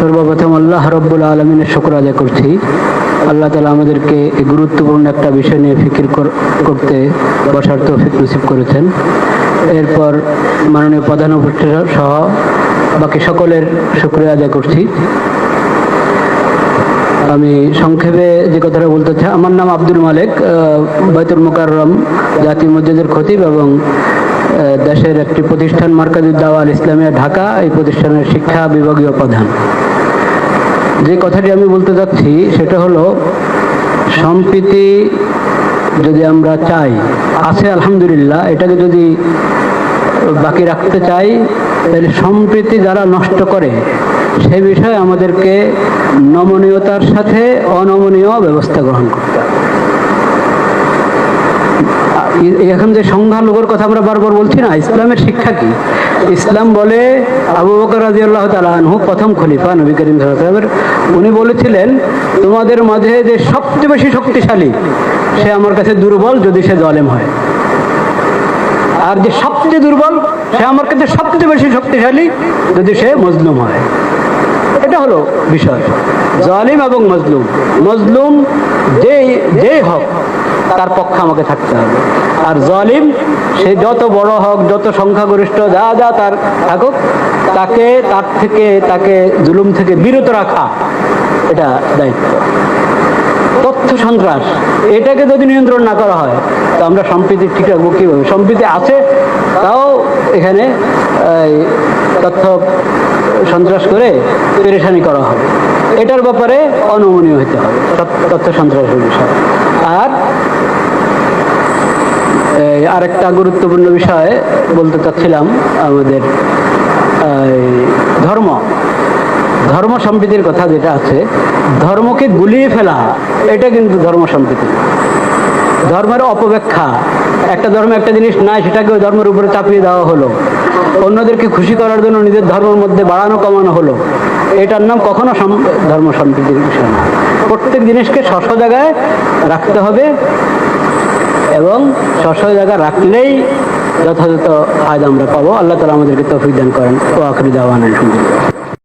সর্বপ্রথম আল্লাহ রব্বুল আলমিনের শুক্র আদায় করছি। আল্লাহ তালা আমাদেরকে এই গুরুত্বপূর্ণ একটা বিষয় নিয়ে ফিকির কর- করতে বসার তৌফিক নসিব করেছেন। এরপর মাননীয় প্রধান উপদেষ্টা সহ বাকি সকলের শুক্রিয়া আদায় করছি। আমি সংক্ষেপে যে কথাটা বলতে চাই আমার নাম আব্দুল মালিক আহ, বাইতুল মোকাররম জাতীয় মসজিদের খতিব এবং দেশের একটি প্রতিষ্ঠান মার্কাজুদ দাওয়াল ইসলামিয়া, ঢাকা। এই প্রতিষ্ঠানের শিক্ষা বিভাগীয় প্রধান। যে কথাটি আমি বলতে যাচ্ছি, সেটা হলো, সম্প্রীতি যদি আমরা চাই, আছে আলহামদুলিল্লাহ, এটাকে যদি বাকি রাখতে চাই, তাহলে সম্প্রীতি যারা নষ্ট করে, সে বিষয়ে আমাদেরকে নমনীয়তার সাথে অনমনীয় ব্যবস্থা গ্রহণ করতে এখন যে সংখ্যালঘুর কথা আমরা বারবার বলছি না, ইসলামের শিক্ষা কি? ইসলাম বলে আবু বকর রাজি আল্লাহ তালু প্রথম খলিফা নবী করিম সাল্লামের উনি বলেছিলেন, তোমাদের মাঝে যে সবচেয়ে বেশি শক্তিশালী, সে আমার কাছে দুর্বল যদি সে জলেম হয়। আর যে সবচেয়ে দুর্বল, সে আমার কাছে সবচেয়ে বেশি শক্তিশালী যদি সে মজলুম হয়। এটা হলো বিষয়। জালিম এবং মজলুম। মজলুম যে যেই হোক তার পক্ষে আমাকে থাকতে হবে। আর জালিম, সে যত বড় হোক, যত সংখ্যাগরিষ্ঠ, যা যা তার থাকুক, তাকে, তার থেকে, তাকে জুলুম থেকে বিরত রাখা, এটা দায়িত্ব। তথ্য সন্ত্রাস, এটাকে যদি নিয়ন্ত্রণ না করা হয়, তো আমরা সম্প্রীতি ঠিক রাখব কীভাবে? সম্প্রীতি আছে, তাও এখানে তথ্য সন্ত্রাস করে পেরেশানি করা হবে। এটার ব্যাপারে অনমনীয় হতে হবে, তথ্য- সন্ত্রাসের বিষয়। আর আরেকটা গুরুত্বপূর্ণ বিষয় বলতে চাচ্ছিলাম আমাদের ধর্ম ধর্ম সম্প্রীতির কথা যেটা আছে, ধর্মকে গুলিয়ে ফেলা, এটা কিন্তু ধর্ম সম্প্রীতি। ধর্মের অপব্যাখ্যা, একটা ধর্মে একটা জিনিস নাই, সেটাকে ওই ধর্মের উপরে চাপিয়ে দেওয়া হলো। অন্যদেরকে খুশি করার জন্য নিজের ধর্মের মধ্যে বাড়ানো কমানো হলো। এটার নাম কখনো ধর্ম সম্প্রীতির বিষয় না। প্রত্যেক জিনিসকে স্ব জায়গায় রাখতে হবে। এবং সশয় জায়গা রাখলেই যথাযথ ফায়দা আমরা পাবো। আল্লাহ তালা আমাদেরকে তফিদান দান করেন। ও আখরি আলহামদুলিল্লাহ।